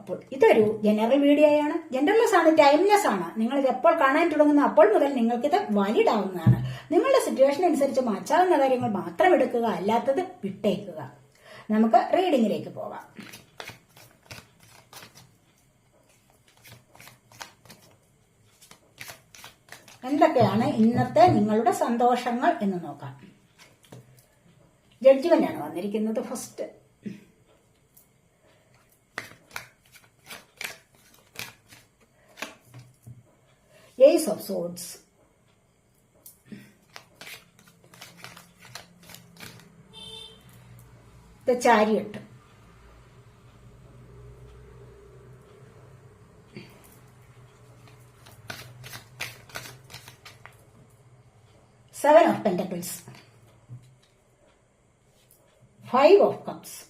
അപ്പോൾ ഇതൊരു ജനറൽ വീഡിയോയാണ് ജനറൽലെസ് ആണ് ടൈംലെസ് ആണ്. നിങ്ങൾ ഇത് എപ്പോൾ കാണാൻ തുടങ്ങുന്ന അപ്പോൾ മുതൽ നിങ്ങൾക്ക് ഇത് വാലിഡ് ആവുന്നതാണ് നിങ്ങളുടെ സിറ്റുവേഷൻ അനുസരിച്ച് മാറ്റാവുന്ന കാര്യങ്ങൾ മാത്രം എടുക്കുക അല്ലാത്തത് വിട്ടേക്കുക. നമുക്ക് റീഡിങ്ങിലേക്ക് പോകാം എന്തൊക്കെയാണ് ഇന്നത്തെ നിങ്ങളുടെ സന്തോഷങ്ങൾ എന്ന് നോക്കാം. ജഡ്ജ്മെന്റ് ആണ് വന്നിരിക്കുന്നത് first Ace of Swords. The Chariot. Seven of Pentacles. Five of Cups.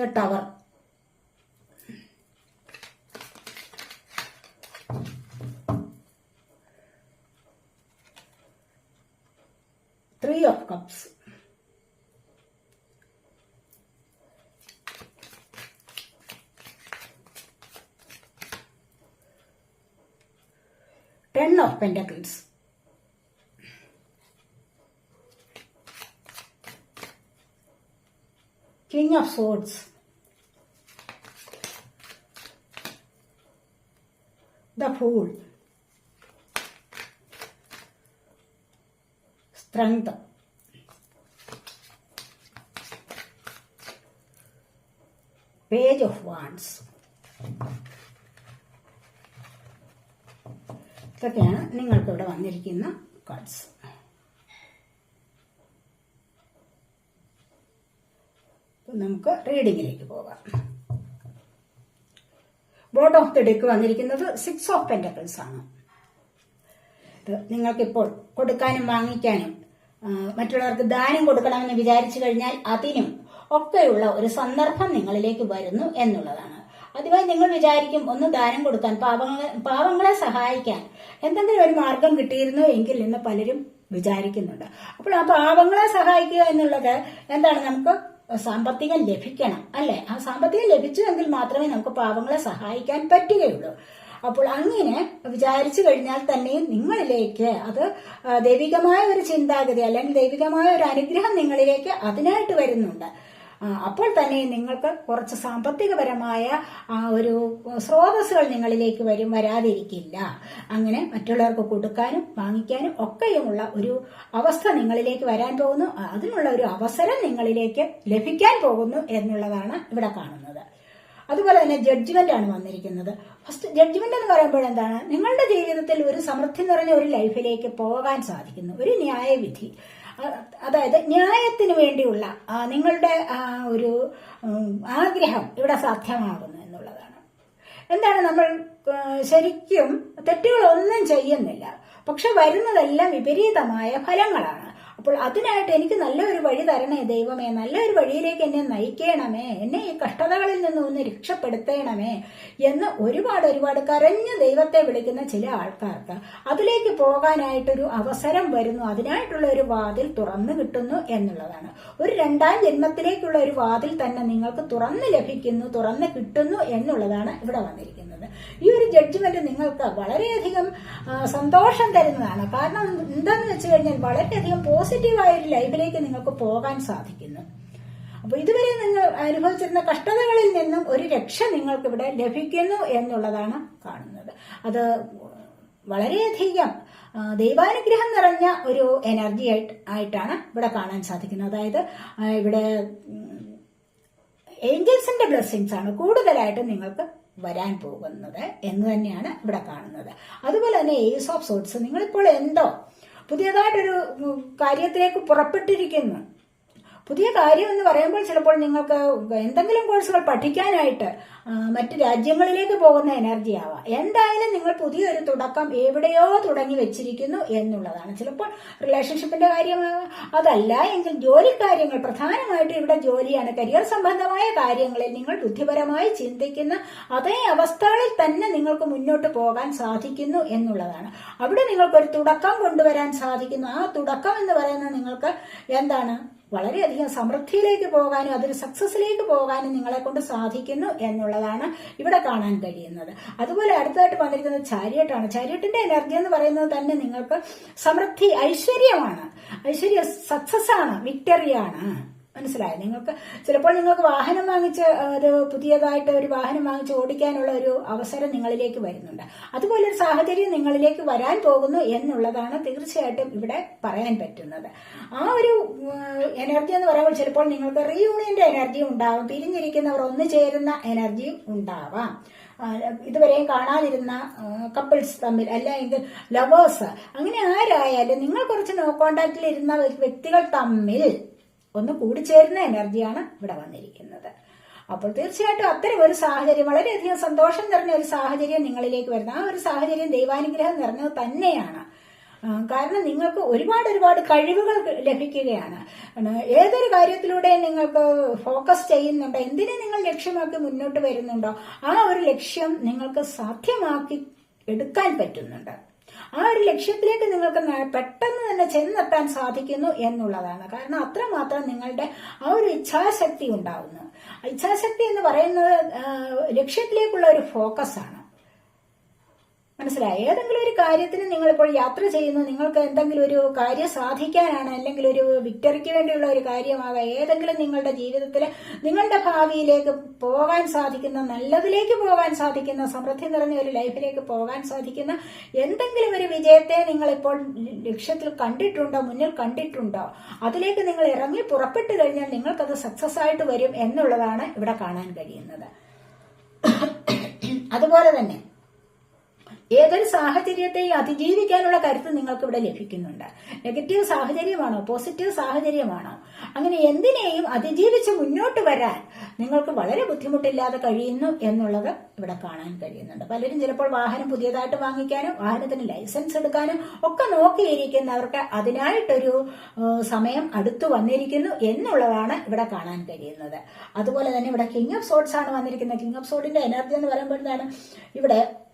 The Tower. Three of Cups. Ten of Pentacles. King of Swords. The strength. Page of Wands. ഇതൊക്കെയാണ് നിങ്ങൾക്കിവിടെ വന്നിരിക്കുന്ന കാർഡ്സ് നമുക്ക് റീഡിങ്ങിലേക്ക് പോകാം ബോർഡ് ഓഫ് ദി ഡെക്ക് വന്നിരിക്കുന്നത് six of pentacles ആണ്. ഇത് നിങ്ങൾക്കിപ്പോൾ കൊടുക്കാനും വാങ്ങിക്കാനും മറ്റുള്ളവർക്ക് ദാനം കൊടുക്കണമെന്ന് വിചാരിച്ചു കഴിഞ്ഞാൽ അതിനും ഒക്കെയുള്ള ഒരു സന്ദർഭം നിങ്ങളിലേക്ക് വരുന്നു എന്നുള്ളതാണ്. അതുമായി നിങ്ങൾ വിചാരിക്കും ഒന്ന് ദാനം കൊടുക്കാൻ പാവങ്ങളെ പാവങ്ങളെ സഹായിക്കാൻ എന്തെങ്കിലും ഒരു മാർഗം കിട്ടിയിരുന്നു എങ്കിൽ എന്ന് പലരും വിചാരിക്കുന്നുണ്ട്. അപ്പോൾ ആ പാവങ്ങളെ സഹായിക്കുക എന്നുള്ളത് എന്താണ് നമുക്ക് സാമ്പത്തികം ലഭിക്കണം അല്ലെ? ആ സാമ്പത്തികം ലഭിച്ചുവെങ്കിൽ മാത്രമേ നമുക്ക് പാവങ്ങളെ സഹായിക്കാൻ പറ്റുകയുള്ളൂ. അപ്പോൾ അങ്ങനെ വിചാരിച്ചു കഴിഞ്ഞാൽ തന്നെയും നിങ്ങളിലേക്ക് അത് ദൈവികമായ ഒരു ചിന്താഗതി അല്ലെങ്കിൽ ദൈവികമായ ഒരു അനുഗ്രഹം നിങ്ങളിലേക്ക് അതിനായിട്ട് വരുന്നുണ്ട്. അപ്പോൾ തന്നെ നിങ്ങൾക്ക് കുറച്ച് സാമ്പത്തികപരമായ ഒരു സ്രോതസ്സുകൾ നിങ്ങളിലേക്ക് വരും വരാതിരിക്കില്ല. അങ്ങനെ മറ്റുള്ളവർക്ക് കൊടുക്കാനും വാങ്ങിക്കാനും ഒക്കെയുമുള്ള ഒരു അവസ്ഥ നിങ്ങളിലേക്ക് വരാൻ പോകുന്നു. അതിനുള്ള ഒരു അവസരം നിങ്ങളിലേക്ക് ലഭിക്കാൻ പോകുന്നു എന്നുള്ളതാണ് ഇവിടെ കാണുന്നത്. അതുപോലെ തന്നെ ജഡ്ജ്മെന്റ് ആണ് വന്നിരിക്കുന്നത്. ഫസ്റ്റ് ജഡ്ജ്മെന്റ് എന്ന് പറയുമ്പോൾ എന്താണ്? നിങ്ങളുടെ ജീവിതത്തിൽ ഒരു സമൃദ്ധി നിറഞ്ഞ ഒരു ലൈഫിലേക്ക് പോകാൻ സാധിക്കുന്നു. ഒരു ന്യായവിധി. അതായത് ന്യായത്തിന് വേണ്ടിയുള്ള നിങ്ങളുടെ ഒരു ആഗ്രഹം ഇവിടെ സാധ്യമാകുന്നു എന്നുള്ളതാണ്. എന്താണ് നമ്മൾ ശരിക്കും തെറ്റുകളൊന്നും ചെയ്യുന്നില്ല. പക്ഷെ വരുന്നതെല്ലാം വിപരീതമായ ഫലങ്ങളാണ്. അപ്പോൾ അതിനായിട്ട് എനിക്ക് നല്ലൊരു വഴി തരണേ ദൈവമേ നല്ലൊരു വഴിയിലേക്ക് എന്നെ നയിക്കണമേ എന്നെ ഈ കഷ്ടതകളിൽ നിന്ന് ഒന്ന് രക്ഷപ്പെടുത്തണമേ എന്ന് ഒരുപാട് ഒരുപാട് കരഞ്ഞ് ദൈവത്തെ വിളിക്കുന്ന ചില ആൾക്കാർക്ക് അതിലേക്ക് പോകാനായിട്ടൊരു അവസരം വരുന്നു. അതിനായിട്ടുള്ള ഒരു വാതിൽ തുറന്നു കിട്ടുന്നു എന്നുള്ളതാണ്. ഒരു രണ്ടാം ജന്മത്തിലേക്കുള്ള ഒരു വാതിൽ തന്നെ നിങ്ങൾക്ക് തുറന്ന് ലഭിക്കുന്നു തുറന്ന് കിട്ടുന്നു എന്നുള്ളതാണ് ഇവിടെ വന്നിരിക്കുന്നത്. ഈ ജഡ്ജ്മെന്റ് നിങ്ങൾക്ക് വളരെയധികം സന്തോഷം തരുന്നതാണ്. കാരണം എന്താന്ന് വെച്ച് കഴിഞ്ഞാൽ വളരെയധികം പോസിറ്റീവായ ഒരു ലൈഫിലേക്ക് നിങ്ങൾക്ക് പോകാൻ സാധിക്കുന്നു. അപ്പൊ ഇതുവരെ നിങ്ങൾ അനുഭവിച്ചിരുന്ന കഷ്ടതകളിൽ നിന്നും ഒരു രക്ഷ നിങ്ങൾക്ക് ഇവിടെ ലഭിക്കുന്നു എന്നുള്ളതാണ് കാണുന്നത്. അത് വളരെയധികം ദൈവാനുഗ്രഹം നിറഞ്ഞ ഒരു എനർജി ആയിട്ട് ആയിട്ടാണ് ഇവിടെ കാണാൻ സാധിക്കുന്നത്. അതായത് ഇവിടെ ഏഞ്ചൽസിന്റെ ബ്ലെസ്സിങ്സ് ആണ് കൂടുതലായിട്ട് നിങ്ങൾക്ക് വരാൻ പോകുന്നത് എന്ന് തന്നെയാണ് ഇവിടെ കാണുന്നത്. അതുപോലെ തന്നെ ഏസ് ഓഫ് സോട്സ് നിങ്ങളിപ്പോൾ എന്തോ പുതിയതായിട്ടൊരു കാര്യത്തിലേക്ക് പുറപ്പെട്ടിരിക്കുന്നു. പുതിയ കാര്യം എന്ന് പറയുമ്പോൾ ചിലപ്പോൾ നിങ്ങൾക്ക് എന്തെങ്കിലും കോഴ്സുകൾ പഠിക്കാനായിട്ട് മറ്റു രാജ്യങ്ങളിലേക്ക് പോകുന്ന എനർജി ആവാം. എന്തായാലും നിങ്ങൾ പുതിയൊരു തുടക്കം എവിടെയോ തുടങ്ങി വെച്ചിരിക്കുന്നു എന്നുള്ളതാണ്. ചിലപ്പോൾ റിലേഷൻഷിപ്പിന്റെ കാര്യം ആ, അതല്ല എങ്കിൽ ജോലി കാര്യങ്ങൾ പ്രധാനമായിട്ടും ഇവിടെ ജോലിയാണ്. കരിയർ സംബന്ധമായ കാര്യങ്ങളിൽ നിങ്ങൾ ബുദ്ധിപരമായി ചിന്തിക്കുന്ന അതേ അവസ്ഥകളിൽ തന്നെ നിങ്ങൾക്ക് മുന്നോട്ട് പോകാൻ സാധിക്കുന്നു എന്നുള്ളതാണ്. അവിടെ നിങ്ങൾക്കൊരു തുടക്കം കൊണ്ടുവരാൻ സാധിക്കുന്നു. ആ തുടക്കം എന്ന് പറയുന്നത് നിങ്ങൾക്ക് എന്താണ്? വളരെയധികം സമൃദ്ധിയിലേക്ക് പോകാനും അതൊരു സക്സസിലേക്ക് പോകാനും നിങ്ങളെ കൊണ്ട് സാധിക്കുന്നു എന്നുള്ളതാണ് ഇവിടെ കാണാൻ കഴിയുന്നത്. അതുപോലെ അടുത്തതായിട്ട് വന്നിരിക്കുന്നത് ചാരിയട്ടാണ്. ചാരിയട്ടിന്റെ എനർജി എന്ന് പറയുന്നത് തന്നെ നിങ്ങൾക്ക് സമൃദ്ധി ഐശ്വര്യമാണ്. ഐശ്വര്യ സക്സസ് ആണ്. വിക്ടറിയാണ് മനസ്സിലായോ? നിങ്ങൾക്ക് ചിലപ്പോൾ നിങ്ങൾക്ക് വാഹനം വാങ്ങിച്ച് ഒരു പുതിയതായിട്ട് ഒരു വാഹനം വാങ്ങിച്ച് ഓടിക്കാനുള്ള ഒരു അവസരം നിങ്ങളിലേക്ക് വരുന്നുണ്ട്. അതുപോലെ ഒരു സാഹചര്യം നിങ്ങളിലേക്ക് വരാൻ പോകുന്നു എന്നുള്ളതാണ് തീർച്ചയായിട്ടും ഇവിടെ പറയാൻ പറ്റുന്നത്. ആ ഒരു എനർജി എന്ന് പറയുമ്പോൾ ചിലപ്പോൾ നിങ്ങൾക്ക് റീയൂണിയന്റെ എനർജി ഉണ്ടാവും പിരിഞ്ഞിരിക്കുന്നവർ ഒന്നു ചേരുന്ന എനർജിയും ഉണ്ടാവാം. ഇതുവരെ ഇതുവരെയും കാണാതിരുന്ന കപ്പിൾസ് തമ്മിൽ അല്ലെങ്കിൽ ലവേഴ്സ് അങ്ങനെ ആരായാലും നിങ്ങൾ കുറച്ച് നോ കോണ്ടാക്റ്റിൽ ഇരുന്ന വ്യക്തികൾ തമ്മിൽ ഒന്ന് കൂടിച്ചേരുന്ന എനർജിയാണ് ഇവിടെ വന്നിരിക്കുന്നത്. അപ്പോൾ തീർച്ചയായിട്ടും അത്തരം ഒരു സാഹചര്യം വളരെയധികം സന്തോഷം നിറഞ്ഞ ഒരു സാഹചര്യം നിങ്ങളിലേക്ക് വരുന്നത് ആ ഒരു സാഹചര്യം ദൈവാനുഗ്രഹം നിറഞ്ഞത് തന്നെയാണ്. കാരണം നിങ്ങൾക്ക് ഒരുപാട് ഒരുപാട് കഴിവുകൾ ലഭിക്കുകയാണ്. ഏതൊരു കാര്യത്തിലൂടെ നിങ്ങൾക്ക് ഫോക്കസ് ചെയ്യുന്നുണ്ടോ എന്തിനെ നിങ്ങൾ ലക്ഷ്യമാക്കി മുന്നോട്ട് വരുന്നുണ്ടോ ആ ഒരു ലക്ഷ്യം നിങ്ങൾക്ക് സാധ്യമാക്കി എടുക്കാൻ പറ്റുന്നുണ്ട്. ആ ഒരു ലക്ഷ്യത്തിലേക്ക് നിങ്ങൾക്ക് പെട്ടെന്ന് തന്നെ ചെന്നെത്താൻ സാധിക്കുന്നു എന്നുള്ളതാണ്. കാരണം അത്രമാത്രം നിങ്ങളുടെ ആ ഒരു ഇച്ഛാശക്തി ഉണ്ടാവുന്നു. ഇച്ഛാശക്തി എന്ന് പറയുന്നത് ലക്ഷ്യത്തിലേക്കുള്ള ഒരു ഫോക്കസ് ആണ്. മനസ്സിലായി? ഏതെങ്കിലും ഒരു കാര്യത്തിന് നിങ്ങൾ ഇപ്പോൾ യാത്ര ചെയ്യുന്നു നിങ്ങൾക്ക് എന്തെങ്കിലും ഒരു കാര്യം സാധിക്കാനാണ് അല്ലെങ്കിൽ ഒരു വിക്ടറിക്ക് വേണ്ടിയുള്ള ഒരു കാര്യമാകാം ഏതെങ്കിലും നിങ്ങളുടെ ജീവിതത്തിൽ നിങ്ങളുടെ ഭാവിയിലേക്ക് പോകാൻ സാധിക്കുന്ന നല്ലതിലേക്ക് പോകാൻ സാധിക്കുന്ന സമൃദ്ധി നിറഞ്ഞ ഒരു ലൈഫിലേക്ക് പോകാൻ സാധിക്കുന്ന എന്തെങ്കിലും ഒരു വിജയത്തെ നിങ്ങൾ ഇപ്പോൾ ലക്ഷ്യത്തിൽ കണ്ടിട്ടുണ്ടോ മുന്നിൽ കണ്ടിട്ടുണ്ടോ? അതിലേക്ക് നിങ്ങൾ ഇറങ്ങി പുറപ്പെട്ടു കഴിഞ്ഞാൽ നിങ്ങൾക്കത് സക്സസ് ആയിട്ട് വരും എന്നുള്ളതാണ് ഇവിടെ കാണാൻ കഴിയുന്നത്. അതുപോലെ തന്നെ ഏതൊരു സാഹചര്യത്തെയും അതിജീവിക്കാനുള്ള കരുത്ത് നിങ്ങൾക്ക് ഇവിടെ ലഭിക്കുന്നുണ്ട്. നെഗറ്റീവ് സാഹചര്യമാണോ? പോസിറ്റീവ് സാഹചര്യമാണോ? അങ്ങനെ എന്തിനേയും അതിജീവിച്ച് മുന്നോട്ട് വരാൻ നിങ്ങൾക്ക് വളരെ ബുദ്ധിമുട്ടില്ലാതെ കഴിയുന്നു എന്നുള്ളത് ഇവിടെ കാണാൻ കഴിയുന്നുണ്ട്. പലരും ചിലപ്പോൾ വാഹനം പുതിയതായിട്ട് വാങ്ങിക്കാനും വാഹനത്തിന് ലൈസൻസ് എടുക്കാനും ഒക്കെ നോക്കിയിരിക്കുന്നവർക്ക് അതിനായിട്ടൊരു സമയം അടുത്തു വന്നിരിക്കുന്നു എന്നുള്ളതാണ് ഇവിടെ കാണാൻ കഴിയുന്നത്. അതുപോലെ തന്നെ ഇവിടെ കിങ് ഓഫ് സോഡ്സ് ആണ് വന്നിരിക്കുന്നത്. കിങ് ഓഫ് സോഡിന്റെ എനർജി എന്ന് പറയുമ്പോഴാണ് ഇവിടെ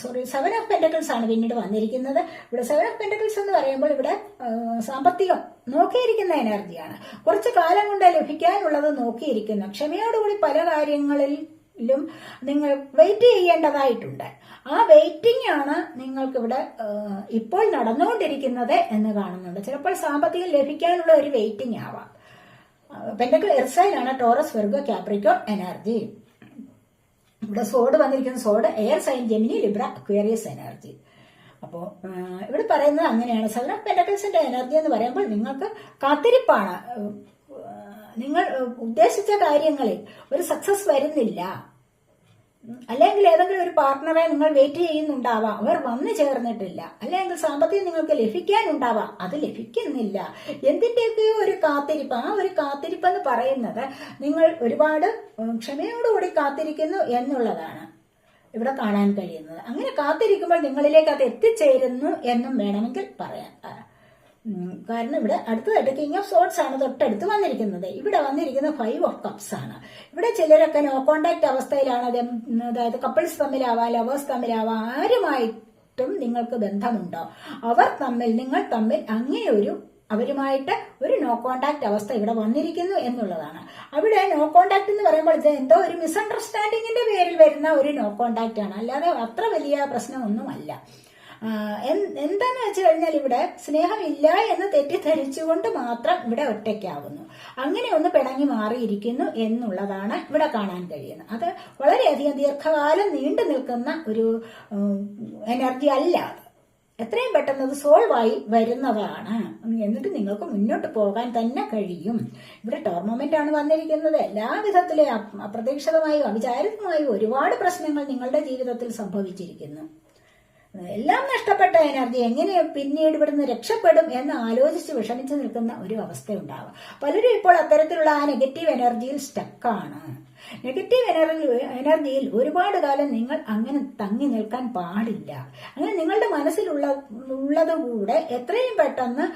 സോറി സെവൻ ഓഫ് പെന്റക്കിൾസ് ആണ് പിന്നീട് വന്നിരിക്കുന്നത്. ഇവിടെ സെവൻ ഓഫ് പെന്റക്കിൾസ് എന്ന് പറയുമ്പോൾ ഇവിടെ സാമ്പത്തികം നോക്കിയിരിക്കുന്ന എനർജിയാണ് കുറച്ച് കാലം കൊണ്ട് ലഭിക്കാനുള്ളത് നോക്കിയിരിക്കുന്നു. ക്ഷമയോടുകൂടി പല കാര്യങ്ങളിലും നിങ്ങൾ വെയിറ്റ് ചെയ്യേണ്ടതായിട്ടുണ്ട്. ആ വെയിറ്റിംഗ് ആണ് നിങ്ങൾക്കിവിടെ ഇപ്പോൾ നടന്നുകൊണ്ടിരിക്കുന്നത് എന്ന് കാണുന്നുണ്ട്. ചിലപ്പോൾ സാമ്പത്തികം ലഭിക്കാനുള്ള ഒരു വെയിറ്റിംഗ് ആവാം. പെൻഡക്കിൾ എർസൈലാണ് ടോറസ് വെർഗോ ക്യാപ്രിക്കോ എനർജി ഇവിടെ സോഡ് വന്നിരിക്കുന്ന sword air sign Gemini Libra Aquarius energy അപ്പോൾ ഇവിടെ പറയുന്നത് അങ്ങനെയാണ്. സെവൻ ഓഫ് പെന്റക്കിൾസിന്റെ എനർജി എന്ന് പറയുമ്പോൾ നിങ്ങൾക്ക് കാത്തിരിപ്പാണ്. നിങ്ങൾ ഉദ്ദേശിച്ച കാര്യങ്ങളിൽ ഒരു സക്സസ് വരുന്നില്ല. അല്ലെങ്കിൽ ഏതെങ്കിലും ഒരു പാർട്ണറെ നിങ്ങൾ വെയിറ്റ് ചെയ്യുന്നുണ്ടാവാം. അവർ വന്നു ചേർന്നിട്ടില്ല. അല്ലെങ്കിൽ സാമ്പത്തികം നിങ്ങൾക്ക് ലഭിക്കാനുണ്ടാവാം. അത് ലഭിക്കുന്നില്ല. എന്തിന്റെയൊക്കെയോ ഒരു കാത്തിരിപ്പ്. ആ ഒരു കാത്തിരിപ്പ് എന്ന് പറയുന്നത് നിങ്ങൾ ഒരുപാട് ക്ഷമയോടുകൂടി കാത്തിരിക്കുന്നു എന്നുള്ളതാണ്. ഇവിടെ കാണാൻ കഴിയുന്നത്. അങ്ങനെ കാത്തിരിക്കുമ്പോൾ നിങ്ങളിലേക്ക് അത് എത്തിച്ചേരുന്നു എന്നും വേണമെങ്കിൽ പറയാം. കാരണം ഇവിടെ അടുത്തതായിട്ട് കിങ് ഓഫ് സോട്ട്സ് ആണ് തൊട്ടടുത്ത് വന്നിരിക്കുന്നത്. ഇവിടെ വന്നിരിക്കുന്നത് ഫൈവ് ഓഫ് കപ്സ് ആണ്. ഇവിടെ ചിലരൊക്കെ നോ കോണ്ടാക്ട് അവസ്ഥയിലാണ്. അതായത് കപ്പിൾസ് തമ്മിലാവാം ലവേഴ്സ് തമ്മിലാവാം ആരുമായിട്ടും നിങ്ങൾക്ക് ബന്ധമുണ്ടോ? അവർ തമ്മിൽ നിങ്ങൾ തമ്മിൽ അങ്ങേ ഒരു അവരുമായിട്ട് ഒരു നോ കോണ്ടാക്ട് അവസ്ഥ ഇവിടെ വന്നിരിക്കുന്നു എന്നുള്ളതാണ്. അവിടെ നോ കോണ്ടാക്ട് എന്ന് പറയുമ്പോൾ ഇത് എന്തോ ഒരു മിസ്അണ്ടർസ്റ്റാൻഡിങ്ങിന്റെ പേരിൽ വരുന്ന ഒരു നോ കോണ്ടാക്ട് ആണ്. അല്ലാതെ അത്ര വലിയ പ്രശ്നമൊന്നുമല്ല. എന്താന്ന് വെച്ച് കഴിഞ്ഞാൽ ഇവിടെ സ്നേഹമില്ല എന്ന് തെറ്റിദ്ധരിച്ചുകൊണ്ട് മാത്രം ഇവിടെ ഒറ്റയ്ക്കാവുന്നു. അങ്ങനെ ഒന്ന് പിണങ്ങി മാറിയിരിക്കുന്നു എന്നുള്ളതാണ് ഇവിടെ കാണാൻ കഴിയുന്നത്. അത് വളരെയധികം ദീർഘകാലം നീണ്ടു നിൽക്കുന്ന ഒരു എനർജി അല്ല എത്രയും പെട്ടെന്ന് അത് സോൾവായി വരുന്നതാണ്. എന്നിട്ട് നിങ്ങൾക്ക് മുന്നോട്ട് പോകാൻ തന്നെ കഴിയും. ഇവിടെ ടോർണമെന്റ് ആണ് വന്നിരിക്കുന്നത്. എല്ലാ വിധത്തിലും അപ്രതീക്ഷിതമായും അവിചാരിതമായും ഒരുപാട് പ്രശ്നങ്ങൾ നിങ്ങളുടെ ജീവിതത്തിൽ സംഭവിച്ചിരിക്കുന്നു. എല്ലാം നഷ്ടപ്പെട്ട എനർജി എങ്ങനെ പിന്നീട് ഇവിടുന്ന് രക്ഷപ്പെടും എന്ന് ആലോചിച്ച് വിഷമിച്ച് നിൽക്കുന്ന ഒരു അവസ്ഥ ഉണ്ടാവുക പലരും ഇപ്പോൾ അത്തരത്തിലുള്ള ആ നെഗറ്റീവ് എനർജിയിൽ സ്റ്റക്കാണ് നെഗറ്റീവ് എനർജി എനർജിയിൽ ഒരുപാട് കാലം നിങ്ങൾ അങ്ങനെ തങ്ങി നിൽക്കാൻ പാടില്ല. അങ്ങനെ നിങ്ങളുടെ മനസ്സിലുള്ള ഉള്ളത് കൂടെ എത്രയും പെട്ടെന്ന്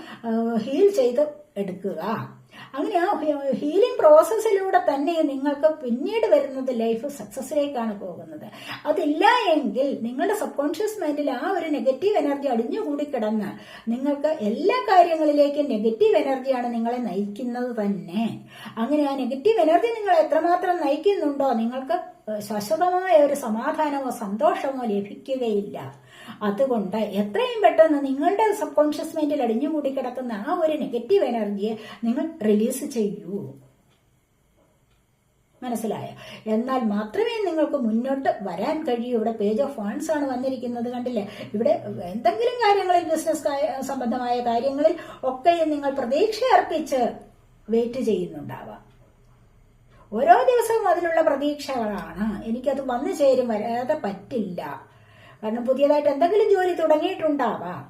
ഹീൽ ചെയ്ത് എടുക്കുക. അങ്ങനെ ആ ഹീലിംഗ് പ്രോസസ്സിലൂടെ തന്നെ നിങ്ങൾക്ക് പിന്നീട് വരുന്നത് ലൈഫ് സക്സസ്സിലേക്കാണ് പോകുന്നത്. അതില്ല എങ്കിൽ നിങ്ങളുടെ സബ് കോൺഷ്യസ് മൈൻഡിൽ ആ ഒരു നെഗറ്റീവ് എനർജി അടിഞ്ഞുകൂടി കിടന്ന് നിങ്ങൾക്ക് എല്ലാ കാര്യങ്ങളിലേക്കും നെഗറ്റീവ് എനർജിയാണ് നിങ്ങളെ നയിക്കുന്നത് തന്നെ. അങ്ങനെ ആ നെഗറ്റീവ് എനർജി നിങ്ങൾ എത്രമാത്രം നയിക്കുന്നുണ്ടോ നിങ്ങൾക്ക് ശാശ്വതമായ ഒരു സമാധാനമോ സന്തോഷമോ ലഭിക്കുകയില്ല. അതുകൊണ്ട് എത്രയും പെട്ടെന്ന് നിങ്ങളുടെ സബ് കോൺഷ്യസ് മൈൻഡിൽ അടിഞ്ഞുകൂടി കിടക്കുന്ന ആ ഒരു നെഗറ്റീവ് എനർജിയെ നിങ്ങൾ റിലീസ് ചെയ്യൂ. മനസ്സിലായ? എന്നാൽ മാത്രമേ നിങ്ങൾക്ക് മുന്നോട്ട് വരാൻ കഴിയൂ. ഇവിടെ പേജ് ഓഫ് ഫണ്ട്സ് ആണ് വന്നിരിക്കുന്നത് കണ്ടില്ലേ? ഇവിടെ എന്തെങ്കിലും കാര്യങ്ങളിൽ ബിസിനസ് സംബന്ധമായ കാര്യങ്ങളിൽ ഒക്കെ നിങ്ങൾ പ്രതീക്ഷ അർപ്പിച്ച് വെയിറ്റ് ചെയ്യുന്നുണ്ടാവാം. ഓരോ ദിവസവും അതിലുള്ള പ്രതീക്ഷകളാണ്. എനിക്കത് വന്നു ചേരും വരാതെ പറ്റില്ല. കാരണം പുതിയതായിട്ട് എന്തെങ്കിലും ജോലി തുടങ്ങിയിട്ടുണ്ടാവാം.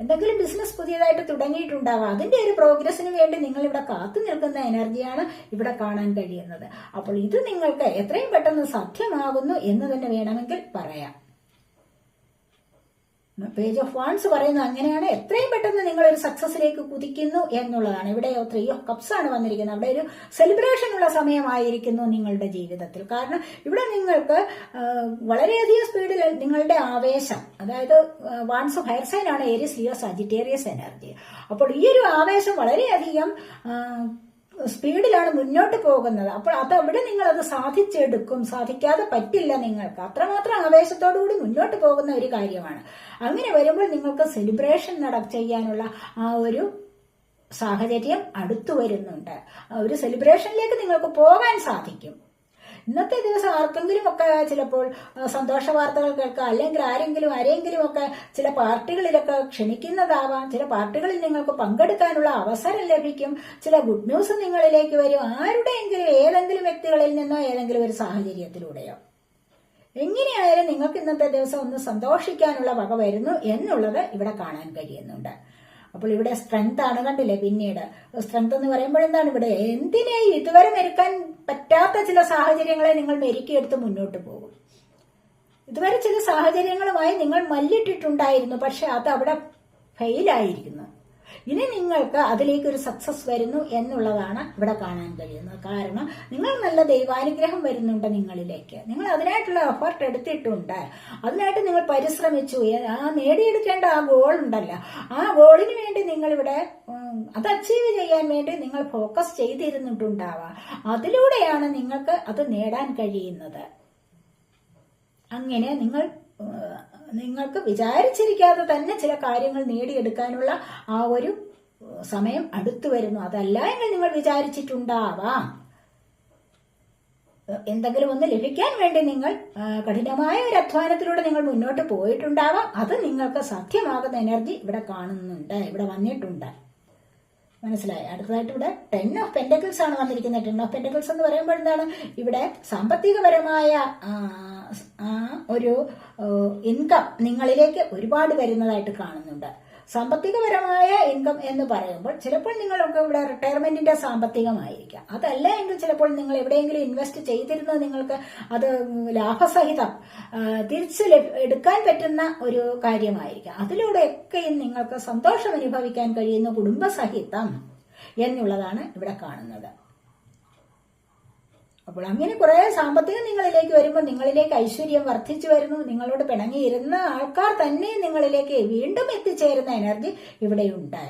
എന്തെങ്കിലും ബിസിനസ് പുതിയതായിട്ട് തുടങ്ങിയിട്ടുണ്ടാവാം. അതിന്റെ ഒരു പ്രോഗ്രസിന് വേണ്ടി നിങ്ങൾ ഇവിടെ കാത്തു നിൽക്കുന്ന എനർജിയാണ് ഇവിടെ കാണാൻ കഴിയുന്നത്. അപ്പോൾ ഇത് നിങ്ങൾക്ക് എത്രയും പെട്ടെന്ന് സത്യമാകുന്നു എന്ന് തന്നെ വേണമെങ്കിൽ പറയാം. പേജ് ഓഫ് വാൺസ് പറയുന്നത് അങ്ങനെയാണ് എത്രയും പെട്ടെന്ന് നിങ്ങൾ ഒരു സക്സസിലേക്ക് കുതിക്കുന്നു എന്നുള്ളതാണ്. ഇവിടെ ത്രീ ഓഫ് കപ്സ് ആണ് വന്നിരിക്കുന്നത്. അവിടെ ഒരു സെലിബ്രേഷൻ ഉള്ള സമയമായിരിക്കുന്നു നിങ്ങളുടെ ജീവിതത്തിൽ. കാരണം ഇവിടെ നിങ്ങൾക്ക് വളരെയധികം സ്പീഡിൽ നിങ്ങളുടെ ആവേശം അതായത് വാൺസ് ഓഫ് സൈൻ ആണ് ഏരിയസ് ലിയോ സജിറ്റേറിയസ് എനർജി അപ്പോൾ ഈ ഒരു ആവേശം വളരെയധികം സ്പീഡിലാണ് മുന്നോട്ട് പോകുന്നത്. അപ്പോൾ അത് അവിടെ നിങ്ങൾ അത് സാധിച്ചെടുക്കും. സാധിക്കാതെ പറ്റില്ല നിങ്ങൾക്ക്. അത്രമാത്രം ആവേശത്തോടു കൂടി മുന്നോട്ട് പോകുന്ന ഒരു കാര്യമാണ്. അങ്ങനെ വരുമ്പോൾ നിങ്ങൾക്ക് സെലിബ്രേഷൻ നട ചെയ്യാനുള്ള ആ ഒരു സാഹചര്യം അടുത്തു വരുന്നുണ്ട്. ഒരു സെലിബ്രേഷനിലേക്ക് നിങ്ങൾക്ക് പോകാൻ സാധിക്കും. ഇന്നത്തെ ദിവസം ആർക്കെങ്കിലും ഒക്കെ ചിലപ്പോൾ സന്തോഷ വാർത്തകൾ കേൾക്കാം. അല്ലെങ്കിൽ ആരെങ്കിലും ആരെങ്കിലും ഒക്കെ ചില പാർട്ടികളിലൊക്കെ ക്ഷണിക്കുന്നതാവാം. ചില പാർട്ടികളിൽ നിങ്ങൾക്ക് പങ്കെടുക്കാനുള്ള അവസരം ലഭിക്കും. ചില ഗുഡ് ന്യൂസ് നിങ്ങളിലേക്ക് വരും. ആരുടെയെങ്കിലും ഏതെങ്കിലും വ്യക്തികളിൽ നിന്നോ ഏതെങ്കിലും ഒരു സാഹചര്യത്തിലൂടെയോ. എങ്ങനെയായാലും നിങ്ങൾക്ക് ഇന്നത്തെ ദിവസം ഒന്ന് സന്തോഷിക്കാനുള്ള വക വരുന്നു എന്നുള്ളത് ഇവിടെ കാണാൻ കഴിയുന്നുണ്ട്. അപ്പോൾ ഇവിടെ സ്ട്രെങ്ത് ആണ് കണ്ടില്ലേ പിന്നീട്? സ്ട്രെങ്ത് എന്ന് പറയുമ്പോൾ എന്താണ് ഇവിടെ? എന്തിനെ ഇതുവരെ മെരുക്കാൻ പറ്റാത്ത ചില സാഹചര്യങ്ങളെ നിങ്ങൾ മെരുക്കിയെടുത്ത് മുന്നോട്ട് പോകും. ഇതുവരെ ചില സാഹചര്യങ്ങളുമായി നിങ്ങൾ മല്ലിട്ടിട്ടുണ്ടായിരുന്നു പക്ഷെ അത് അവിടെ ഫെയിലായിരിക്കുന്നു ഇനി നിങ്ങൾക്ക് അതിലേക്ക് ഒരു സക്സസ് വരുന്നു എന്നുള്ളതാണ് ഇവിടെ കാണാൻ കഴിയുന്നത്. കാരണം നിങ്ങൾ നല്ല ദൈവാനുഗ്രഹം വരുന്നുണ്ട് നിങ്ങളിലേക്ക്. നിങ്ങൾ അതിനായിട്ടുള്ള എഫർട്ട് എടുത്തിട്ടുണ്ട്. അതിനായിട്ട് നിങ്ങൾ പരിശ്രമിച്ചു. ആ നേടിയെടുക്കേണ്ട ആ ഗോൾ ഉണ്ടല്ലോ. ആ ഗോളിന് വേണ്ടി നിങ്ങളിവിടെ അത് അച്ചീവ് ചെയ്യാൻ വേണ്ടി നിങ്ങൾ ഫോക്കസ് ചെയ്തിരുന്നിട്ടുണ്ടാവാം. അതിലൂടെയാണ് നിങ്ങൾക്ക് അത് നേടാൻ കഴിയുന്നത്. അങ്ങനെ നിങ്ങൾ നിങ്ങൾക്ക് വിചാരിച്ചിരിക്കാതെ തന്നെ ചില കാര്യങ്ങൾ നേടിയെടുക്കാനുള്ള ആ ഒരു സമയം അടുത്തു വരുന്നു. അതല്ല എങ്കിൽ നിങ്ങൾ വിചാരിച്ചിട്ടുണ്ടാവാം. എന്തെങ്കിലും ഒന്ന് ലഭിക്കാൻ വേണ്ടി നിങ്ങൾ കഠിനമായ ഒരു അധ്വാനത്തിലൂടെ നിങ്ങൾ മുന്നോട്ട് പോയിട്ടുണ്ടാവാം. അത് നിങ്ങൾക്ക് സാധ്യമാകുന്ന എനർജി ഇവിടെ കാണുന്നുണ്ട്. ഇവിടെ വന്നിട്ടുണ്ട്. മനസ്സിലായി? അടുത്തതായിട്ട് ഇവിടെ ടെൻ ഓഫ് പെൻഡക്കിൾസ് ആണ് വന്നിരിക്കുന്നത്. ടെൻ ഓഫ് പെൻഡക്കിൾസ് എന്ന് പറയുമ്പോൾ എന്താണ്? ഇവിടെ സാമ്പത്തികപരമായ ഒരു ഇൻകം നിങ്ങളിലേക്ക് ഒരുപാട് വരുന്നതായിട്ട് കാണുന്നുണ്ട്. സാമ്പത്തികപരമായ ഇൻകം എന്ന് പറയുമ്പോൾ ചിലപ്പോൾ നിങ്ങളൊക്കെ ഇവിടെ റിട്ടയർമെന്റിന്റെ സാമ്പത്തികമായിരിക്കാം. അതല്ല എങ്കിൽ ചിലപ്പോൾ നിങ്ങൾ എവിടെയെങ്കിലും ഇൻവെസ്റ്റ് ചെയ്തിരുന്നത് നിങ്ങൾക്ക് അത് ലാഭസഹിതം തിരിച്ചു എടുക്കാൻ പറ്റുന്ന ഒരു കാര്യമായിരിക്കാം. അതിലൂടെയൊക്കെയും നിങ്ങൾക്ക് സന്തോഷം അനുഭവിക്കാൻ കഴിയുന്ന കുടുംബസഹിതം എന്നുള്ളതാണ് ഇവിടെ കാണുന്നത്. അപ്പോൾ അങ്ങനെ കുറെ സാമ്പത്തികം നിങ്ങളിലേക്ക് വരുമ്പോൾ നിങ്ങളിലേക്ക് ഐശ്വര്യം വർദ്ധിച്ചു വരുന്നു. നിങ്ങളോട് പിണങ്ങിയിരുന്ന ആൾക്കാർ തന്നെ നിങ്ങളിലേക്ക് വീണ്ടും എത്തിച്ചേരുന്ന എനർജി ഇവിടെ ഇവിടെയുണ്ട്.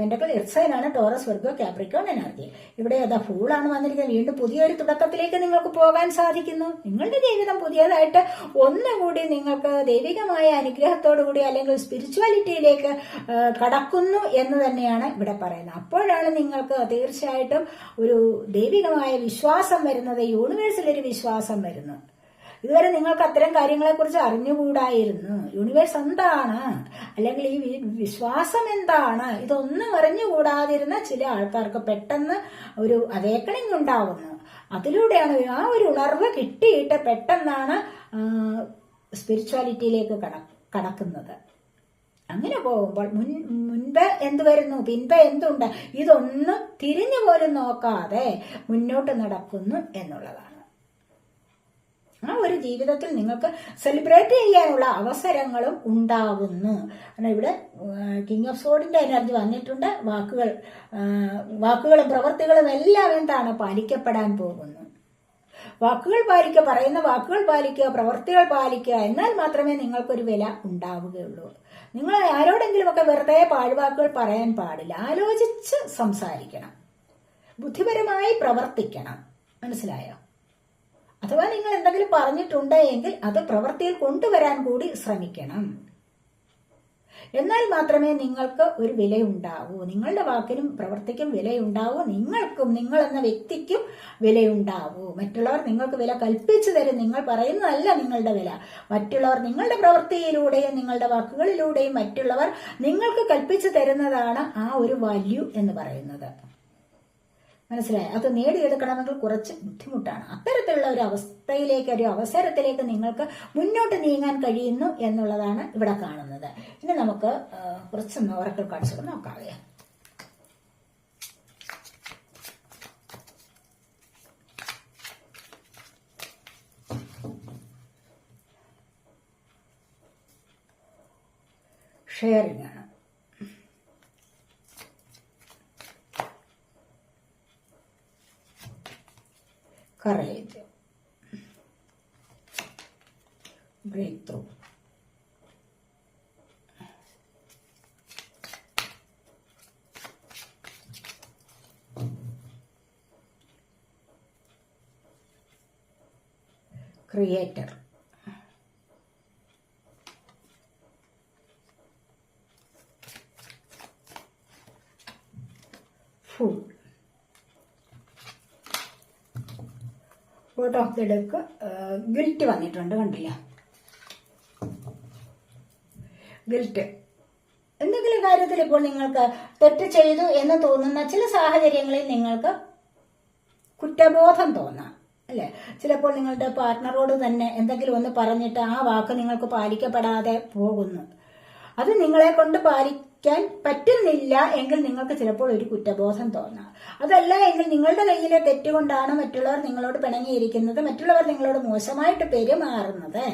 പെൻഡക്കൾ ഇർസൈനാണ് ടോറസ് വർഗോ കാപ്രിക്കോൺ എനർജി ഇവിടെ അതാ ഫൂളാണ് വന്നിരിക്കുന്നത്. വീണ്ടും പുതിയൊരു തുടക്കത്തിലേക്ക് നിങ്ങൾക്ക് പോകാൻ സാധിക്കുന്നു. നിങ്ങളുടെ ജീവിതം പുതിയതായിട്ട് ഒന്നുകൂടി നിങ്ങൾക്ക് ദൈവികമായ അനുഗ്രഹത്തോടുകൂടി അല്ലെങ്കിൽ സ്പിരിച്വാലിറ്റിയിലേക്ക് കടക്കുന്നു എന്ന് തന്നെയാണ് ഇവിടെ പറയുന്നത്. അപ്പോഴാണ് നിങ്ങൾക്ക് തീർച്ചയായിട്ടും ഒരു ദൈവികമായ വിശ്വാസം വരുന്നത് യൂണിവേഴ്സിലൊരു വിശ്വാസം വരുന്നു ഇതുവരെ നിങ്ങൾക്ക് അത്തരം കാര്യങ്ങളെക്കുറിച്ച് അറിഞ്ഞുകൂടായിരുന്നു. യൂണിവേഴ്സ് എന്താണ്? അല്ലെങ്കിൽ ഈ വിശ്വാസം എന്താണ്? ഇതൊന്നും അറിഞ്ഞുകൂടാതിരുന്ന ചില ആൾക്കാർക്ക് പെട്ടെന്ന് ഒരു അവേക്കണിങ് ഉണ്ടാവുന്നു. അതിലൂടെയാണ് ആ ഒരു ഉണർവ് കിട്ടിയിട്ട് പെട്ടെന്നാണ് സ്പിരിച്വാലിറ്റിയിലേക്ക് കട കടക്കുന്നത്. അങ്ങനെ പോകുമ്പോൾ മുൻ മുൻപ് എന്ത് വരുന്നു? പിൻപ് എന്തുണ്ട്? ഇതൊന്നും തിരിഞ്ഞു പോലും നോക്കാതെ മുന്നോട്ട് നടക്കുന്നു എന്നുള്ളതാണ്. ആ ഒരു ജീവിതത്തിൽ നിങ്ങൾക്ക് സെലിബ്രേറ്റ് ചെയ്യാനുള്ള അവസരങ്ങളും ഉണ്ടാവുന്നു. ഇവിടെ കിങ് ഓഫ് സോഡിന്റെ എനർജി വന്നിട്ടുണ്ട്. വാക്കുകൾ വാക്കുകളും പ്രവൃത്തികളും എല്ലാം എന്താണ് പാലിക്കപ്പെടാൻ പോകുന്നു. വാക്കുകൾ പാലിക്കുക പറയുന്ന വാക്കുകൾ പാലിക്കുക പ്രവൃത്തികൾ പാലിക്കുക എന്നാൽ മാത്രമേ നിങ്ങൾക്കൊരു വില ഉണ്ടാവുകയുള്ളൂ. നിങ്ങൾ ആരോടെങ്കിലുമൊക്കെ വെറുതെ പാഴ്വാക്കുകൾ പറയാൻ പാടില്ല. ആലോചിച്ച് സംസാരിക്കണം. ബുദ്ധിപരമായി പ്രവർത്തിക്കണം. മനസ്സിലായോ? അഥവാ നിങ്ങൾ എന്തെങ്കിലും പറഞ്ഞിട്ടുണ്ടെങ്കിൽ അത് പ്രവൃത്തിയിൽ കൊണ്ടുവരാൻ കൂടി ശ്രമിക്കണം. എന്നാൽ മാത്രമേ നിങ്ങൾക്ക് ഒരു വിലയുണ്ടാവൂ. നിങ്ങളുടെ വാക്കിനും പ്രവൃത്തിക്കും വിലയുണ്ടാവൂ. നിങ്ങൾക്കും നിങ്ങൾ എന്ന വ്യക്തിക്കും വിലയുണ്ടാവൂ. മറ്റുള്ളവർ നിങ്ങൾക്ക് വില കൽപ്പിച്ചു തരും. നിങ്ങൾ പറയുന്നതല്ല നിങ്ങളുടെ വില. മറ്റുള്ളവർ നിങ്ങളുടെ പ്രവൃത്തിയിലൂടെയും നിങ്ങളുടെ വാക്കുകളിലൂടെയും മറ്റുള്ളവർ നിങ്ങൾക്ക് കൽപ്പിച്ചു തരുന്നതാണ് ആ ഒരു വാല്യൂ എന്ന് പറയുന്നത്. മനസ്സിലായി? അത് നേടിയെടുക്കണമെങ്കിൽ കുറച്ച് ബുദ്ധിമുട്ടാണ്. അത്തരത്തിലുള്ള ഒരു അവസ്ഥയിലേക്ക് ഒരു അവസരത്തിലേക്ക് നിങ്ങൾക്ക് മുന്നോട്ട് നീങ്ങാൻ കഴിയുന്നു എന്നുള്ളതാണ് ഇവിടെ കാണുന്നത്. ഇനി നമുക്ക് കുറച്ച് നോറക്കൾ കാണിച്ചു നോക്കാവേ. ഷെയറിംഗ് ആണ് correlative. Breakthrough. Creator. Out of guilt വന്നിട്ടുണ്ട് കണ്ടില്ല? ഗിൽറ്റ് എന്തെങ്കിലും കാര്യത്തിൽ ഇപ്പോൾ നിങ്ങൾക്ക് തെറ്റ് ചെയ്തു എന്ന് തോന്നുന്ന ചില സാഹചര്യങ്ങളിൽ നിങ്ങൾക്ക് കുറ്റബോധം തോന്നാം അല്ലെ? ചിലപ്പോൾ നിങ്ങളുടെ പാർട്ട്ണറോട് തന്നെ എന്തെങ്കിലും ഒന്ന് പറഞ്ഞിട്ട് ആ വാക്ക് നിങ്ങൾക്ക് പാലിക്കപ്പെടാതെ പോകുന്നു. അത് നിങ്ങളെ കൊണ്ട് പാലിക്കാൻ പറ്റുന്നില്ല എങ്കിൽ നിങ്ങൾക്ക് ചിലപ്പോൾ ഒരു കുറ്റബോധം തോന്നാം. അതല്ല എങ്കിൽ നിങ്ങളുടെ കയ്യിലെ തെറ്റുകൊണ്ടാണ് മറ്റുള്ളവർ നിങ്ങളോട് പിണങ്ങിയിരിക്കുന്നത് മറ്റുള്ളവർ നിങ്ങളോട് മോശമായിട്ട് പെരുമാറുന്നത്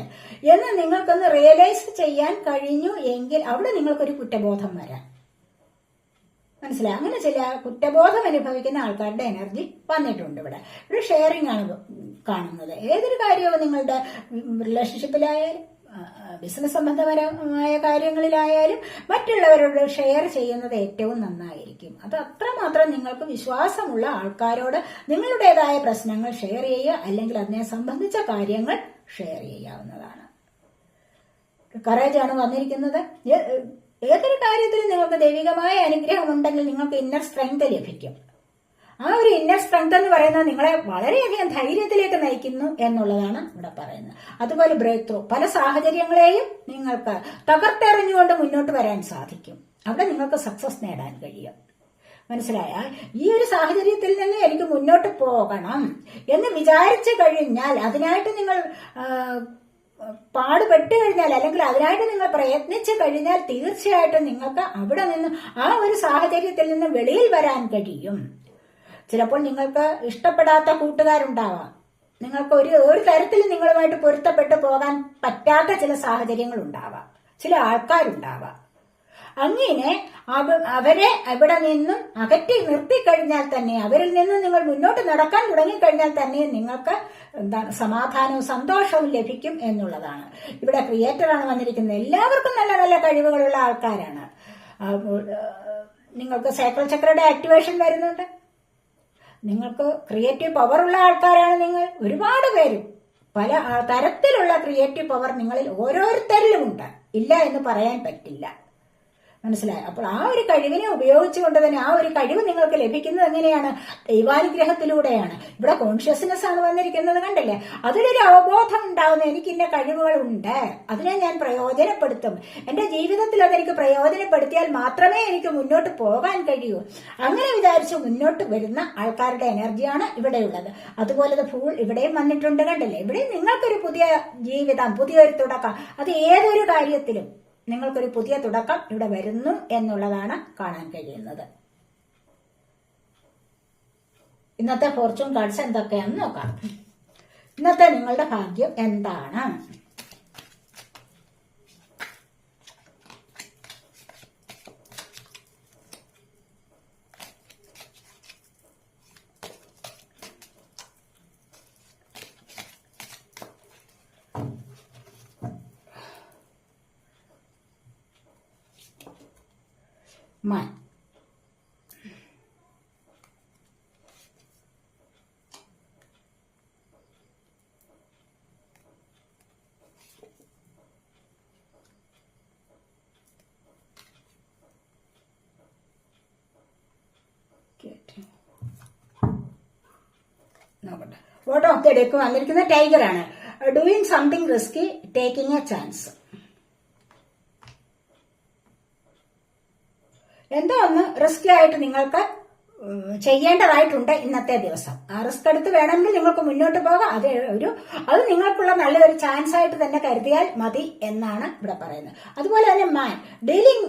എന്ന് നിങ്ങൾക്കൊന്ന് റിയലൈസ് ചെയ്യാൻ കഴിഞ്ഞു എങ്കിൽ അവിടെ നിങ്ങൾക്കൊരു കുറ്റബോധം വരാം. മനസ്സിലായി? അങ്ങനെ ചില കുറ്റബോധം അനുഭവിക്കുന്ന ആൾക്കാരുടെ എനർജി വന്നിട്ടുണ്ട് ഇവിടെ. ഒരു ഷെയറിംഗ് ആണ് കാണുന്നത്. ഏതൊരു കാര്യവും നിങ്ങളുടെ റിലേഷൻഷിപ്പിലായാലും ബിസിനസ് സംബന്ധപരമായ കാര്യങ്ങളിലായാലും മറ്റുള്ളവരോട് ഷെയർ ചെയ്യുന്നത് ഏറ്റവും നന്നായിരിക്കും. അത് അത്രമാത്രം നിങ്ങൾക്ക് വിശ്വാസമുള്ള ആൾക്കാരോട് നിങ്ങളുടേതായ പ്രശ്നങ്ങൾ ഷെയർ ചെയ്യുക അല്ലെങ്കിൽ അതിനെ സംബന്ധിച്ച കാര്യങ്ങൾ ഷെയർ ചെയ്യാവുന്നതാണ്. കറേജ് ആണ് വന്നിരിക്കുന്നത്. ഏതൊരു കാര്യത്തിലും നിങ്ങൾക്ക് ദൈവികമായ അനുഗ്രഹം ഉണ്ടെങ്കിൽ നിങ്ങൾക്ക് ഇന്നർ സ്ട്രെങ്ത് ലഭിക്കും. ആ ഒരു ഇന്നർ സ്ട്രെങ്ത് എന്ന് പറയുന്നത് നിങ്ങളെ വളരെയധികം ധൈര്യത്തിലേക്ക് നയിക്കുന്നു എന്നുള്ളതാണ് ഇവിടെ പറയുന്നത്. അതുപോലെ ബ്രേക്ക് ത്രൂ പല സാഹചര്യങ്ങളെയും നിങ്ങൾക്ക് തകർത്തെറിഞ്ഞുകൊണ്ട് മുന്നോട്ട് വരാൻ സാധിക്കും. അവിടെ നിങ്ങൾക്ക് സക്സസ് നേടാൻ കഴിയും. മനസ്സിലായാൽ ഈ ഒരു സാഹചര്യത്തിൽ നിന്ന് എനിക്ക് മുന്നോട്ട് പോകണം എന്ന് വിചാരിച്ചു കഴിഞ്ഞാൽ അതിനായിട്ട് നിങ്ങൾ പാടുപെട്ടു കഴിഞ്ഞാൽ അല്ലെങ്കിൽ അതിനായിട്ട് നിങ്ങൾ പ്രയത്നിച്ചു കഴിഞ്ഞാൽ തീർച്ചയായിട്ടും നിങ്ങൾക്ക് അവിടെ നിന്ന് ആ ഒരു സാഹചര്യത്തിൽ നിന്ന് വെളിയിൽ വരാൻ കഴിയും. ചിലപ്പോൾ നിങ്ങൾക്ക് ഇഷ്ടപ്പെടാത്ത കൂട്ടുകാരുണ്ടാവാം. നിങ്ങൾക്ക് ഒരു ഒരു തരത്തിൽ നിങ്ങളുമായിട്ട് പൊരുത്തപ്പെട്ടു പോകാൻ പറ്റാത്ത ചില സാഹചര്യങ്ങൾ ഉണ്ടാവാം ചില ആൾക്കാരുണ്ടാവാം. അങ്ങനെ അവ- അവരെ അവിടെ നിന്നും അകറ്റി നിർത്തിക്കഴിഞ്ഞാൽ തന്നെ അവരിൽ നിന്നും നിങ്ങൾ മുന്നോട്ട് നടക്കാൻ തുടങ്ങിക്കഴിഞ്ഞാൽ തന്നെ നിങ്ങൾക്ക് എന്താണ് സമാധാനവും സന്തോഷവും ലഭിക്കും എന്നുള്ളതാണ്. ഇവിടെ ക്രിയേറ്ററാണ് വന്നിരിക്കുന്നത്. എല്ലാവർക്കും നല്ല നല്ല കഴിവുകളുള്ള ആൾക്കാരാണ്. നിങ്ങൾക്ക് സൈക്കിൾ ചക്രയുടെ ആക്ടിവേഷൻ വരുന്നുണ്ട്. നിങ്ങൾക്ക് ക്രിയേറ്റീവ് പവർ ഉള്ള ആൾക്കാരാണ് നിങ്ങൾ. ഒരുപാട് പേരും. പല തരത്തിലുള്ള ക്രിയേറ്റീവ് പവർ നിങ്ങളിൽ ഓരോരുത്തരിലുമുണ്ട്. ഇല്ല എന്ന് പറയാൻ പറ്റില്ല. മനസ്സിലായോ? അപ്പോൾ ആ ഒരു കഴിവിനെ ഉപയോഗിച്ചുകൊണ്ട് തന്നെ ആ ഒരു കഴിവ് നിങ്ങൾക്ക് ലഭിക്കുന്നത് എങ്ങനെയാണ്? ദൈവാനുഗ്രഹത്തിലൂടെയാണ്. ഇവിടെ കോൺഷ്യസ്നെസ് ആണ് വന്നിരിക്കുന്നത് കണ്ടില്ലേ? അതിലൊരു അവബോധം ഉണ്ടാവുന്ന എനിക്ക് ഇന്ന കഴിവുകളുണ്ട്. അതിനെ ഞാൻ പ്രയോജനപ്പെടുത്തും. എന്റെ ജീവിതത്തിൽ അതെനിക്ക് പ്രയോജനപ്പെടുത്തിയാൽ മാത്രമേ എനിക്ക് മുന്നോട്ട് പോകാൻ കഴിയൂ. അങ്ങനെ വിചാരിച്ച് മുന്നോട്ട് വരുന്ന ആൾക്കാരുടെ എനർജിയാണ് ഇവിടെയുള്ളത്. അതുപോലെ ഫുൾ ഇവിടെയും വന്നിട്ടുണ്ട് കണ്ടില്ലേ? ഇവിടെ നിങ്ങൾക്കൊരു പുതിയ ജീവിതം പുതിയൊരു തുടക്കം. അത് ഏതൊരു കാര്യത്തിലും നിങ്ങൾക്കൊരു പുതിയ തുടക്കം ഇവിടെ വരുന്നു എന്നുള്ളതാണ് കാണാൻ കഴിയുന്നത്. ഇന്നത്തെ ഫോർച്യൂൺ കാർഡ്സ് എന്തൊക്കെയാണെന്ന് നോക്കാം. ഇന്നത്തെ നിങ്ങളുടെ ഭാഗ്യം എന്താണ്? മാൻ നോക്കട്ടെ. വാട്ട് ഓഫ് ദി ഡെക്ക് വന്നിരിക്കുന്ന ടൈഗർ ആണ്. Doing something risky taking a chance എന്തോ ഒന്ന് റിസ്കി ആയിട്ട് നിങ്ങൾക്ക് ചെയ്യേണ്ടതായിട്ടുണ്ട് ഇന്നത്തെ ദിവസം. ആ റിസ്ക് എടുത്ത് വേണമെങ്കിൽ നിങ്ങൾക്ക് മുന്നോട്ട് പോകാം. അത് ഒരു അത് നിങ്ങൾക്കുള്ള നല്ലൊരു ചാൻസ് ആയിട്ട് തന്നെ കരുതിയാൽ മതി എന്നാണ് ഇവിടെ പറയുന്നത്. അതുപോലെ തന്നെ man dealing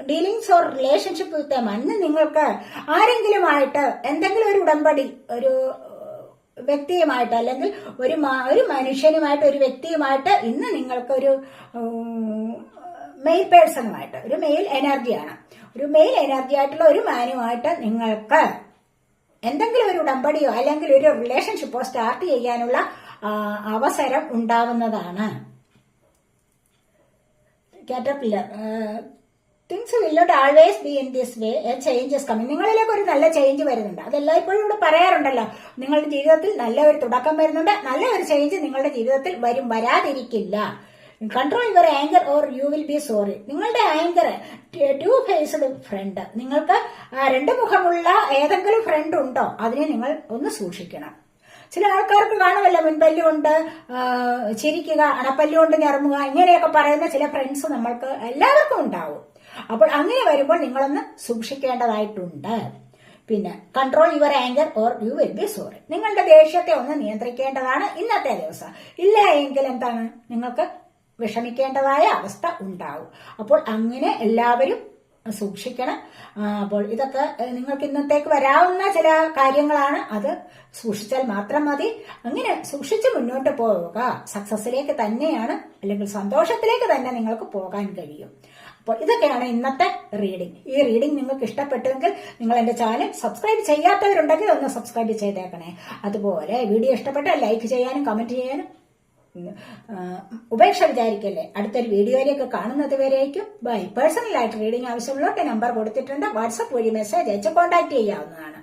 dealings or relationship with a man നിങ്ങൾക്ക് ആരെങ്കിലുമായിട്ട് എന്തെങ്കിലും ഒരു ഉടമ്പടി ഒരു വ്യക്തിയുമായിട്ട് അല്ലെങ്കിൽ ഒരു ഒരു മനുഷ്യനുമായിട്ട് ഒരു വ്യക്തിയുമായിട്ട് ഇന്ന് നിങ്ങൾക്കൊരു മെയിൽ പേഴ്സണുമായിട്ട് ഒരു മെയിൽ എനർജിയാണ് ഒരു മെയിൽ എനർജി ആയിട്ടുള്ള ഒരു മാനുമായിട്ട് നിങ്ങൾക്ക് എന്തെങ്കിലും ഒരു ഉടമ്പടിയോ അല്ലെങ്കിൽ ഒരു റിലേഷൻഷിപ്പോ സ്റ്റാർട്ട് ചെയ്യാനുള്ള അവസരം ഉണ്ടാവുന്നതാണ്. Things will not always be in this way a changes coming നിങ്ങളിലേക്ക് ഒരു നല്ല ചേഞ്ച് വരുന്നുണ്ട്. അതെല്ലാം അതെല്ലായ്പ്പോഴും ഇവിടെ പറയാറുണ്ടല്ലോ. നിങ്ങളുടെ ജീവിതത്തിൽ നല്ല ഒരു തുടക്കം വരുന്നുണ്ട്. നല്ല ഒരു ചേഞ്ച് നിങ്ങളുടെ ജീവിതത്തിൽ വരും വരാതിരിക്കില്ല. Control your anger or you will be sorry നിങ്ങളുടെ ആങ്കർ ടു ഫേസ്ഡ് ഫ്രണ്ട് നിങ്ങൾക്ക് രണ്ട് മുഖമുള്ള ഏതെങ്കിലും ഫ്രണ്ട് ഉണ്ടോ? അതിനെ നിങ്ങൾ ഒന്ന് സൂക്ഷിക്കണം. ചില ആൾക്കാർക്ക് കാണുമല്ലോ മുൻപല്ലുകൊണ്ട് ചിരിക്കുക അണപ്പല്ലുകൊണ്ട് ഞറമുക ഇങ്ങനെയൊക്കെ പറയുന്ന ചില ഫ്രണ്ട്സ് നമ്മൾക്ക് എല്ലാവർക്കും ഉണ്ടാവും. അപ്പോൾ അങ്ങനെ വരുമ്പോൾ നിങ്ങളൊന്ന് സൂക്ഷിക്കേണ്ടതായിട്ടുണ്ട്. പിന്നെ control your anger or you will be sorry നിങ്ങളുടെ ദേഷ്യത്തെ ഒന്ന് നിയന്ത്രിക്കേണ്ടതാണ് ഇന്നത്തെ ദിവസം. ഇല്ല എങ്കിൽ എന്താണ്? നിങ്ങൾക്ക് വിഷമിക്കേണ്ടതായ അവസ്ഥ ഉണ്ടാവും. അപ്പോൾ അങ്ങനെ എല്ലാവരും സൂക്ഷിക്കണം. അപ്പോൾ ഇതൊക്കെ നിങ്ങൾക്ക് ഇന്നത്തേക്ക് വരാവുന്ന ചില കാര്യങ്ങളാണ്. അത് സൂക്ഷിച്ചാൽ മാത്രം മതി. അങ്ങനെ സൂക്ഷിച്ച് മുന്നോട്ട് പോവുക. സക്സസിലേക്ക് തന്നെയാണ് അല്ലെങ്കിൽ സന്തോഷത്തിലേക്ക് തന്നെ നിങ്ങൾക്ക് പോകാൻ കഴിയും. അപ്പോൾ ഇതൊക്കെയാണ് ഇന്നത്തെ റീഡിംഗ് ഈ റീഡിംഗ് നിങ്ങൾക്ക് ഇഷ്ടപ്പെട്ടെങ്കിൽ നിങ്ങൾ എന്റെ ചാനൽ സബ്സ്ക്രൈബ് ചെയ്യാത്തവരുണ്ടെങ്കിൽ ഒന്ന് സബ്സ്ക്രൈബ് ചെയ്തേക്കണേ. അതുപോലെ വീഡിയോ ഇഷ്ടപ്പെട്ടാൽ ലൈക്ക് ചെയ്യാനും കമന്റ് ചെയ്യാനും ഉപേക്ഷ വിചാരിക്കല്ലേ? അടുത്തൊരു വീഡിയോയിലേക്ക് കാണുന്നത് വരെയായിരിക്കും. ബൈ. പേഴ്സണലായിട്ട് റീഡിംഗ് ആവശ്യമുള്ളവർക്ക് നമ്പർ കൊടുത്തിട്ടുണ്ട്. വാട്സപ്പ് വഴി മെസ്സേജ് അയച്ച് കോൺടാക്ട് ചെയ്യാവുന്നതാണ്.